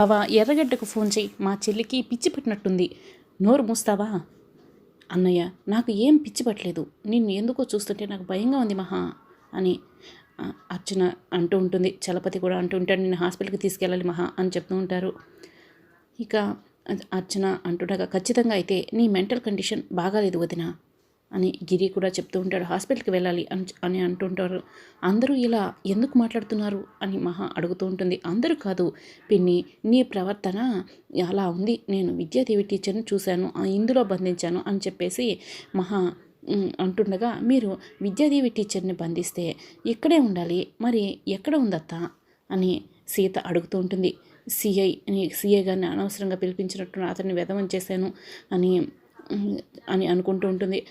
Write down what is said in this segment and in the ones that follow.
బావా ఎర్రగడ్డకు ఫోన్ చేయి. మా చెల్లికి పిచ్చి పట్టినట్టుంది. నోరు మూస్తావా? అన్నయ్య నాకు ఏం పిచ్చి పట్టలేదు. నిన్ను ఎందుకో చూస్తుంటే నాకు భయంగా ఉంది మహా అని అర్చన అంటూ ఉంటుంది. చలపతి కూడా అంటూ ఉంటాడు. నేను హాస్పిటల్కి తీసుకెళ్ళాలి మహా అని చెప్తూ ఉంటారు. ఇక అర్చన అంటుండగా ఖచ్చితంగా అయితే నీ మెంటల్ కండిషన్ బాగాలేదు వదిన. అని గిరి కూడా చెప్తూ ఉంటాడు. హాస్పిటల్కి వెళ్ళాలి అని అని అంటుంటారు. అందరూ ఇలా ఎందుకు మాట్లాడుతున్నారు అని మహా అడుగుతూ ఉంటుంది. అందరూ కాదు. పిన్ని నీ ప్రవర్తన అలా ఉంది. నేను విద్యాదేవి టీచర్ని చూశాను. ఆ ఇందులో బంధించాను అని చెప్పేసి మహా అంటుండగా మీరు విద్యాదేవి టీచర్ని బంధిస్తే ఇక్కడే ఉండాలి. మరి ఎక్కడ ఉందత్త? అని సీత అడుగుతూ ఉంటుంది. సిఐ అని సిఐ గారిని అనవసరంగా పిలిపించినట్టు అతన్ని వెధవం చేశాను అని అని అనుకుంటూ ఉంటుంది.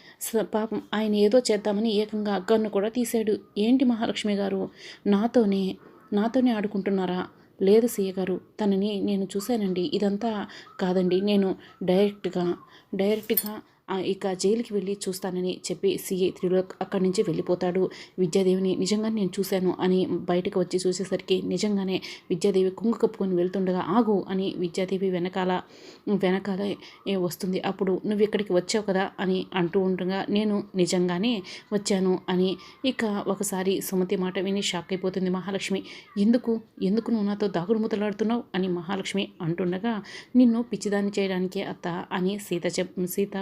పాపం ఆయన ఏదో చేద్దామని ఏకంగా అగ్గన్ను కూడా తీశాడు. ఏంటి మహాలక్ష్మి గారు? నాతోనే నాతోనే ఆడుకుంటున్నారా? లేదు సీఏ గారు తనని నేను చూశానండి. ఇదంతా కాదండి. నేను డైరెక్ట్గా డైరెక్ట్గా ఇక జైలుకి వెళ్ళి చూస్తానని చెప్పి సీఏ త్రిలోక్ అక్కడి నుంచి వెళ్ళిపోతాడు. విద్యాదేవిని నిజంగా నేను చూశాను అని బయటకు వచ్చి చూసేసరికి నిజంగానే విద్యాదేవి కుంగు కప్పుకొని వెళ్తుండగా ఆగు అని విద్యాదేవి వెనకాల వెనకాల వస్తుంది. అప్పుడు నువ్వు ఇక్కడికి వచ్చావు కదా అని అంటూ ఉండగా నేను నిజంగానే వచ్చాను అని ఇక ఒకసారి సుమతి మాట విని షాక్ అయిపోతుంది మహాలక్ష్మి. ఎందుకు? ఎందుకు నువ్వు నాతో దాగుడు ముతలాడుతున్నావు? అని మహాలక్ష్మి అంటుండగా నిన్ను పిచ్చిదాన్ని చేయడానికే అత్త అని సీత చెప్ సీత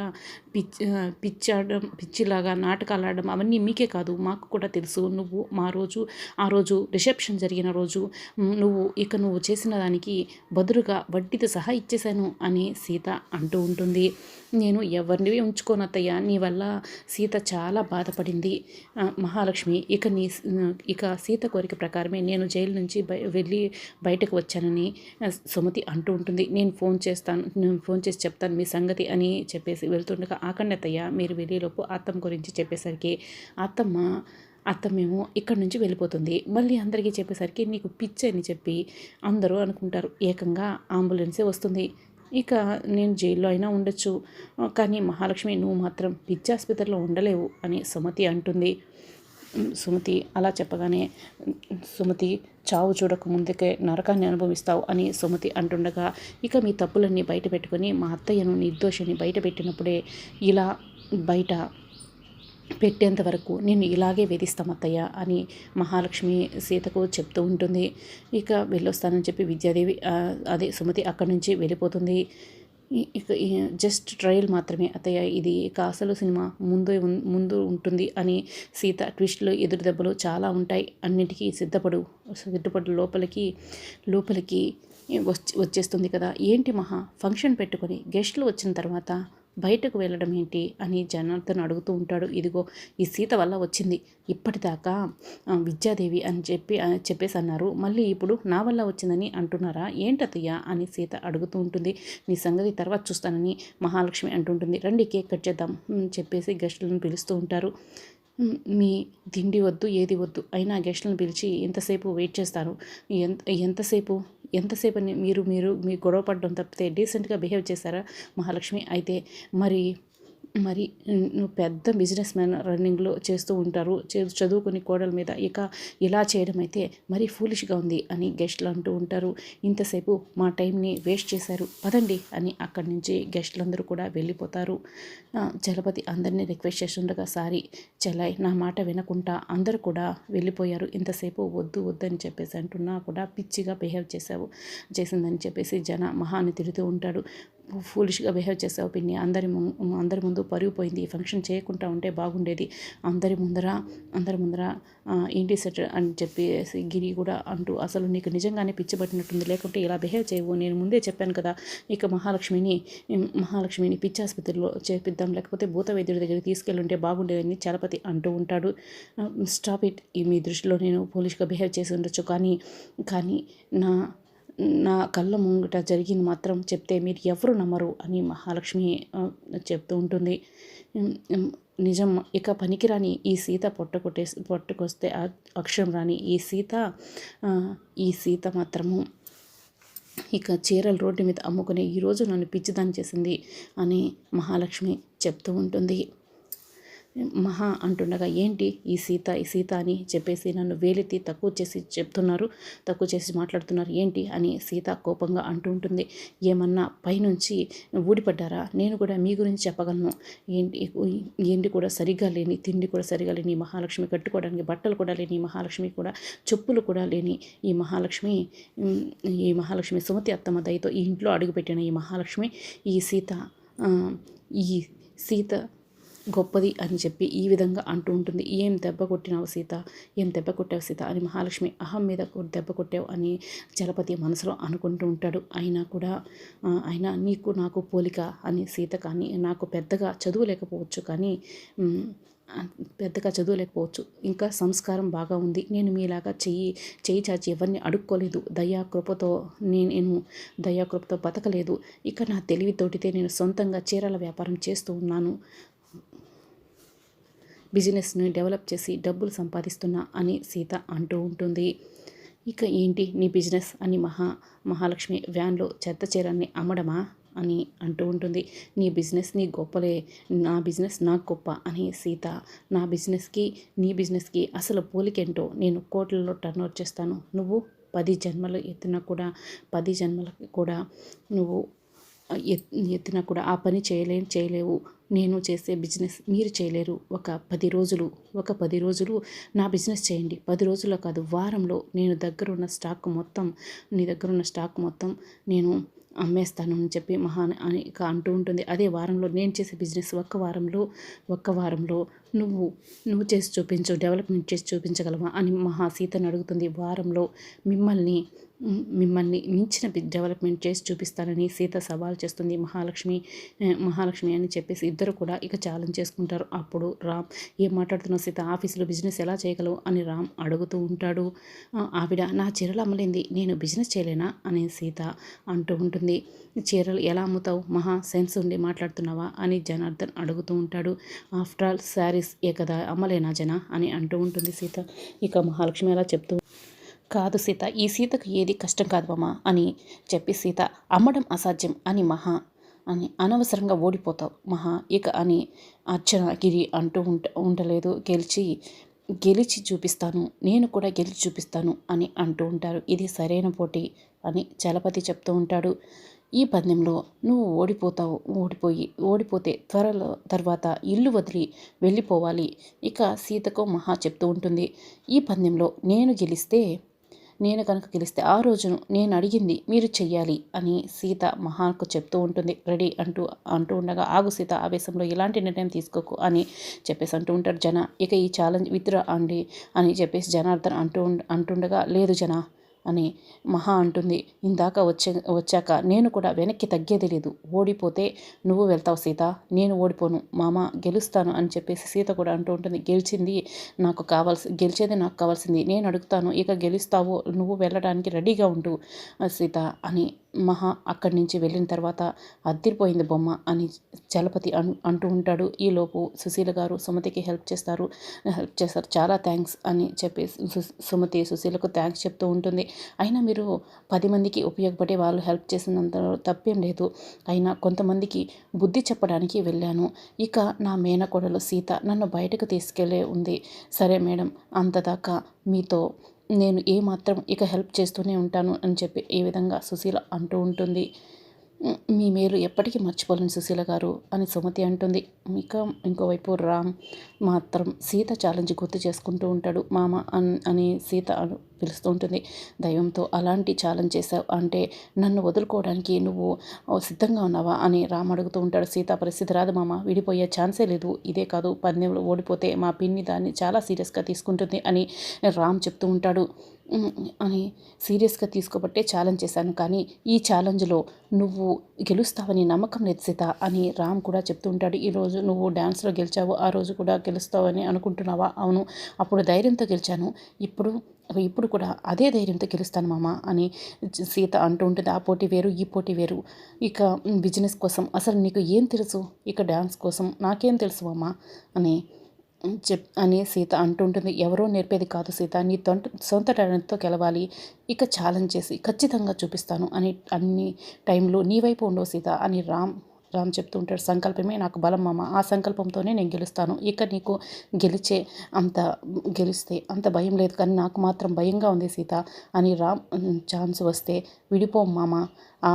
పిచ్చి పిచ్చాడడం పిచ్చిలాగా నాటకాలు ఆడడం అవన్నీ మీకే కాదు. మాకు కూడా తెలుసు. నువ్వు మా రోజు ఆ రోజు రిసెప్షన్ జరిగిన రోజు నువ్వు ఇక నువ్వు చేసిన దానికి బదులుగా వడ్డీతో సహా ఇచ్చేశాను అని సీత అంటూ ఉంటుంది. నేను ఎవరిని ఉంచుకోనత్తయ్యా నీ వల్ల సీత చాలా బాధపడింది. మహాలక్ష్మి ఇక నీ ఇక సీత కోరిక ప్రకారమే నేను జైలు నుంచి బయ వెళ్ళి బయటకు వచ్చానని సుమతి అంటూ ఉంటుంది. నేను ఫోన్ చేస్తాను నేను ఫోన్ చేసి చెప్తాను మీ సంగతి అని చెప్పేసి వెళ్తుండగా ఆకండి ఆఖండతయ్య మీరు వెళ్ళేలోపు అత్తమ్మ గురించి చెప్పేసరికి అత్తమ్మ అత్తమ్మేమో ఇక్కడి నుంచి వెళ్ళిపోతుంది. మళ్ళీ అందరికీ చెప్పేసరికి నీకు పిచ్చి అని చెప్పి అందరూ అనుకుంటారు. ఏకంగా అంబులెన్సే వస్తుంది. ఇక నేను జైల్లో అయినా ఉండొచ్చు. కానీ మహాలక్ష్మి నువ్వు మాత్రం పిచ్చి ఆసుపత్రిలో ఉండలేవు అని సుమతి అంటుంది. సుమతి అలా చెప్పగానే సుమతి చావు చూడక ముందుకే నరకాన్ని అనుభవిస్తావు అని సుమతి అంటుండగా ఇక మీ తప్పులన్నీ బయట పెట్టుకొని మా అత్తయ్యను నిర్దోషిని బయట పెట్టినప్పుడే ఇలా బయట పెట్టేంత వరకు నేను ఇలాగే వేధిస్తాం అత్తయ్య అని మహాలక్ష్మి సీతకు చెప్తూ ఉంటుంది. ఇక వెళ్ళొస్తానని చెప్పి విద్యాదేవి అదే సుమతి అక్కడి నుంచి వెళ్ళిపోతుంది. ఇక జస్ట్ ట్రయల్ మాత్రమే. అత్తయ్య ఇది ఇక అసలు సినిమా ముందు ముందు ఉంటుంది అని సీత ట్విస్ట్లు ఎదురు దెబ్బలు చాలా ఉంటాయి. అన్నిటికీ సిద్ధపడు సిద్ధపడు లోపలికి లోపలికి వచ్చి వచ్చేస్తుంది కదా. ఏంటి మహా? ఫంక్షన్ పెట్టుకొని గెస్ట్లు వచ్చిన తర్వాత బయటకు వెళ్ళడం ఏంటి అని జనార్దన్ అడుగుతూ ఉంటాడు. ఇదిగో ఈ సీత వల్ల వచ్చింది. ఇప్పటిదాకా విద్యాదేవి అని చెప్పి చెప్పేసి అన్నారు. మళ్ళీ ఇప్పుడు నా వల్ల వచ్చిందని అంటున్నారా? ఏంటతయ్య అని సీత అడుగుతూ ఉంటుంది. నీ సంగతి తర్వాత చూస్తానని మహాలక్ష్మి అంటుంటుంది. రండి కేక్ కట్ చేద్దాం చెప్పేసి గెస్టులను పిలుస్తూ ఉంటారు. మీ తిండి వద్దు ఏది వద్దు అయినా గెస్టులను పిలిచి ఎంతసేపు వెయిట్ చేస్తారు? ఎంత ఎంతసేపు? ఎంతసేపు మీరు మీరు మీ గొడవ పడడం తప్పితే డీసెంట్గా బిహేవ్ చేశారా మహాలక్ష్మి? అయితే మరి మరి నువ్వు పెద్ద బిజినెస్ మ్యాన్ రన్నింగ్లో చేస్తూ ఉంటారు. చే- చదువుకుని కోడల మీద ఇక ఇలా చేయడం అయితే మరీ ఫూలిష్గా ఉంది అని గెస్ట్లు అంటూ ఉంటారు. ఇంతసేపు మా టైంని వేస్ట్ చేశారు. పదండి అని అక్కడి నుంచి గెస్టులందరూ కూడా వెళ్ళిపోతారు. చలపతి అందరినీ రిక్వెస్ట్ చేస్తుండగా సారీ చెలాయ్ నా మాట వినకుండా అందరూ కూడా వెళ్ళిపోయారు. ఇంతసేపు వద్దు వద్దని చెప్పేసి అంటున్నా కూడా పిచ్చిగా బిహేవ్ చేశావు చేసిందని చెప్పేసి జన మహాని తిడుతూ ఉంటాడు. ఫూలిష్గా బిహేవ్ చేసావు పిన్ని అందరి ము- అందరి ముందు పరుగు పోయింది. ఈ ఫంక్షన్ చేయకుండా ఉంటే బాగుండేది. అందరి ముందర అందరి ముందర ఏంటి సెట్ అని చెప్పేసి గిరి కూడా అంటూ అసలు నీకు నిజంగానే పిచ్చిపట్టినట్టుంది లేకుంటే ఇలా బిహేవ్ చేయవు. నేను ముందే చెప్పాను కదా ఇక మహాలక్ష్మిని మహాలక్ష్మిని పిచ్చి ఆసుపత్రిలో చేపిద్దాం. లేకపోతే భూత వైద్యుడి దగ్గరికి తీసుకెళ్ళుంటే బాగుండేదని చలపతి అంటూ ఉంటాడు. స్టాప్ ఇట్ ఈ మీ దృష్టిలో నేను పోలీష్గా బిహేవ్ చేసి ఉండొచ్చు. కానీ కానీ నా నా కళ్ళ ముంగట జరిగింది మాత్రం చెప్తే మీరు ఎవరు నమ్మరు అని మహాలక్ష్మి చెప్తూ ఉంటుంది. నిజం. ఇక పనికిరాని ఈ సీత పొట్ట కొట్టేసి పొట్టుకొస్తే అక్షరం రాని ఈ సీత ఈ సీత మాత్రము ఇక చీరలు రోడ్డు మీద అమ్ముకునే ఈరోజు నన్ను పిచ్చిదాన్ని చేసింది అని మహాలక్ష్మి చెప్తూ ఉంటుంది. మహా అంటుండగా ఏంటి ఈ సీత ఈ సీత అని చెప్పేసి నన్ను వేలెత్తి తక్కువ చేసి చెప్తున్నారు తక్కువ చేసి మాట్లాడుతున్నారు ఏంటి? అని సీత కోపంగా అంటూ ఉంటుంది. ఏమన్నా పైనుంచి ఊడిపడ్డారా? నేను కూడా మీ గురించి చెప్పగలను. ఏంటి ఏంటి కూడా సరిగ్గా లేని తిండి కూడా సరిగా లేని మహాలక్ష్మి కట్టుకోవడానికి బట్టలు కూడా లేని మహాలక్ష్మి కూడా చెప్పులు కూడా లేని ఈ మహాలక్ష్మి ఈ మహాలక్ష్మి సుమతి అత్తమ్మ దయతో ఈ ఇంట్లో అడుగుపెట్టిన ఈ మహాలక్ష్మి ఈ సీత ఈ సీత గొప్పది అని చెప్పి ఈ విధంగా అంటూ ఉంటుంది. ఏం దెబ్బ కొట్టినావు సీత? ఏం దెబ్బ కొట్టావు సీత? అని మహాలక్ష్మి అహం మీద దెబ్బ కొట్టావు అని చలపతి మనసులో అనుకుంటూ ఉంటాడు. అయినా కూడా అయినా నీకు నాకు పోలిక అని సీత కానీ నాకు పెద్దగా చదువు లేకపోవచ్చు కానీ పెద్దగా చదువులేకపోవచ్చు ఇంకా సంస్కారం బాగా ఉంది. నేను మీలాగా చెయ్యి చెయ్యి చాచి ఎవరిని అడుక్కోలేదు. దయా కృపతో నేను నేను దయా కృపతో బతకలేదు. ఇక నా తెలివితోటితే నేను సొంతంగా చీరల వ్యాపారం చేస్తూ ఉన్నాను. బిజినెస్ని డెవలప్ చేసి డబ్బులు సంపాదిస్తున్నా అని సీత అంటూ ఉంటుంది. ఇక ఏంటి నీ బిజినెస్ అని మహా మహాలక్ష్మి వ్యాన్లో చెత్త చీరల్ని అమ్మడమా అని అంటూ ఉంటుంది. నీ బిజినెస్ నీ గొప్పలే నా బిజినెస్ నాకు గొప్ప అని సీత నా బిజినెస్కి నీ బిజినెస్కి అసలు పోలికేంటో నేను కోట్లలో టర్న్ చేస్తాను. నువ్వు పది జన్మలు ఎత్తినా కూడా పది జన్మలకి కూడా నువ్వు ఎత్తినా కూడా ఆ పని చేయలే చేయలేవు. నేను చేసే బిజినెస్ మీరు చేయలేరు. ఒక పది రోజులు ఒక పది రోజులు నా బిజినెస్ చేయండి. పది రోజుల్లో కాదు వారంలో నేను దగ్గర ఉన్న స్టాక్ మొత్తం నీ దగ్గర ఉన్న స్టాక్ మొత్తం నేను అమ్మేస్తాను అని చెప్పి మహా అని ఇక అంటూ ఉంటుంది. అదే వారంలో నేను చేసే బిజినెస్ ఒక్క వారంలో ఒక్క వారంలో నువ్వు నువ్వు చేసి చూపించు డెవలప్మెంట్ చేసి చూపించగలవా అని మహా సీతను అడుగుతుంది. వారంలో మిమ్మల్ని మిమ్మల్ని మించిన డెవలప్మెంట్ చేసి చూపిస్తానని సీత సవాల్ చేస్తుంది. మహాలక్ష్మి మహాలక్ష్మి అని చెప్పేసి ఇద్దరు కూడా ఇక ఛాలెంజ్ చేసుకుంటారు. అప్పుడు రామ్ ఏం మాట్లాడుతున్నావు సీత? ఆఫీసులో బిజినెస్ ఎలా చేయగలవు? అని రామ్ అడుగుతూ ఉంటాడు. ఆవిడ నా చీరలు అమ్మలేంది. నేను బిజినెస్ చేయలేనా? అని సీత అంటూ ఉంటుంది. చీరలు ఎలా అమ్ముతావు? మహా సెన్స్ ఉండి మాట్లాడుతున్నావా? అని జనార్దన్ అడుగుతూ ఉంటాడు. ఆఫ్టర్ ఆల్ శారీస్ ఏ కదా? అమ్మలేనా జన? అని అంటూ ఉంటుంది సీత. ఇక మహాలక్ష్మి అలా చెప్తూ కాదు సీత ఈ సీతకు ఏది కష్టం కాదు మామ అని చెప్పి సీత అమ్మడం అసాధ్యం అని మహా అని అనవసరంగా ఓడిపోతావు మహా. ఇక అని అర్చన గిరి అంటూ ఉంట ఉండలేదు. గెలిచి గెలిచి చూపిస్తాను. నేను కూడా గెలిచి చూపిస్తాను అని అంటూ ఉంటారు. ఇది సరైన పోటీ అని చలపతి చెప్తూ ఉంటాడు. ఈ పందెంలో నువ్వు ఓడిపోతావు ఓడిపోయి ఓడిపోతే త్వరలో తర్వాత ఇల్లు వదిలి వెళ్ళిపోవాలి. ఇక సీతకు మహా చెప్తూ ఉంటుంది. ఈ పందెంలో నేను గెలిస్తే నేను కనుక గెలిస్తే ఆ రోజును నేను అడిగింది మీరు చెయ్యాలి అని సీత మహాకు చెప్తూ ఉంటుంది. రెడీ అంటూ అంటూ ఉండగా ఆగు సీత ఆవేశంలో ఎలాంటి నిర్ణయం తీసుకోకు అని చెప్పేసి అంటూ ఉంటాడు జన. ఇక ఈ ఛాలెంజ్ విత్డ్రా అండి అని చెప్పేసి జనార్దన్ అంటూ అంటుండగా లేదు జన అని మహా అంటుంది. ఇందాక వచ్చే వచ్చాక నేను కూడా వెనక్కి తగ్గేది లేదు. ఓడిపోతే నువ్వు వెళ్తావు సీత. నేను ఓడిపోను. మామ గెలుస్తాను అని చెప్పేసి సీత కూడా అంటూ ఉంటుంది. గెలిచింది నాకు కావాల్సి గెలిచేది నాకు కావాల్సింది. నేను అడుగుతాను. ఇక గెలుస్తావు. నువ్వు వెళ్ళడానికి రెడీగా ఉండు సీత అని మహా అక్కడి నుంచి వెళ్ళిన తర్వాత అద్దిరిపోయింది బొమ్మ అని చలపతి అన్ అంటూ ఉంటాడు. ఈలోపు సుశీల గారు సుమతికి హెల్ప్ చేస్తారు. హెల్ప్ చేస్తారు. చాలా థ్యాంక్స్ అని చెప్పి సు- సుమతి సుశీలకు థ్యాంక్స్ చెప్తూ ఉంటుంది. అయినా మీరు పది మందికి ఉపయోగపడే వాళ్ళు హెల్ప్ చేసినంత తప్పేం లేదు. అయినా కొంతమందికి బుద్ధి చెప్పడానికి వెళ్ళాను. ఇక నా మేనకోడలు సీత నన్ను బయటకు తీసుకెళ్ళే ఉంది. సరే మేడం అంతదాకా మీతో నేను ఏమాత్రం ఇక హెల్ప్ చేస్తూనే ఉంటాను అని చెప్పి ఈ విధంగా సుశీల అంటూ ఉంటుంది. మీ మేలు ఎప్పటికీ మర్చిపోలేను సుశీల గారు అని సుమతి అంటుంది. ఇక ఇంకోవైపు రామ్ మాత్రం సీత ఛాలెంజ్ గుర్తు చేసుకుంటూ ఉంటాడు. మామ అన్ అని సీత పిలుస్తూ ఉంటుంది. దైవంతో అలాంటి ఛాలెంజ్ చేశావు అంటే నన్ను వదులుకోవడానికి నువ్వు సిద్ధంగా ఉన్నావా అని రామ్ అడుగుతూ ఉంటాడు. సీత పరిస్థితి రాదు మామ. విడిపోయే ఛాన్సే లేదు. ఇదే కాదు పందెంలో ఓడిపోతే మా పిన్ని దాన్ని చాలా సీరియస్గా తీసుకుంటుంది అని రామ్ చెప్తూ ఉంటాడు. అని సీరియస్గా తీసుకోబట్టే ఛాలెంజ్ చేశాను. కానీ ఈ ఛాలెంజ్లో నువ్వు గెలుస్తావని నమ్మకం లేదు సీత అని రామ్ కూడా చెప్తూ ఉంటాడు. ఈరోజు నువ్వు డ్యాన్స్లో గెలిచావు ఆ రోజు కూడా గెలుస్తావని అనుకుంటున్నావా? అవును అప్పుడు ధైర్యంతో గెలిచాను. ఇప్పుడు ఇప్పుడు కూడా అదే ధైర్యంతో గెలుస్తాను మామ అని సీత అంటూ ఉంటుంది. ఆ పోటీ వేరు ఈ పోటీ వేరు. ఇక బిజినెస్ కోసం అసలు నీకు ఏం తెలుసు? ఇక డ్యాన్స్ కోసం నాకేం తెలుసు మామ? అని చెప్ అని సీత అంటుంటుంది. ఎవరో నేర్పేది కాదు సీత. నీ తొంట సొంత టాలెంట్తో గెలవాలి. ఇక ఛాలెంజ్ చేసి ఖచ్చితంగా చూపిస్తాను అని అన్ని టైంలో నీ వైపు ఉండవు సీత అని రామ్ రామ్ చెప్తూ ఉంటాడు. సంకల్పమే నాకు బలం మామ. ఆ సంకల్పంతోనే నేను గెలుస్తాను. ఇక నీకు గెలిచే అంత గెలిస్తే అంత భయం లేదు కానీ నాకు మాత్రం భయంగా ఉంది సీత అని రామ్ ఛాన్స్ వస్తే విడిపో మామ. ఆ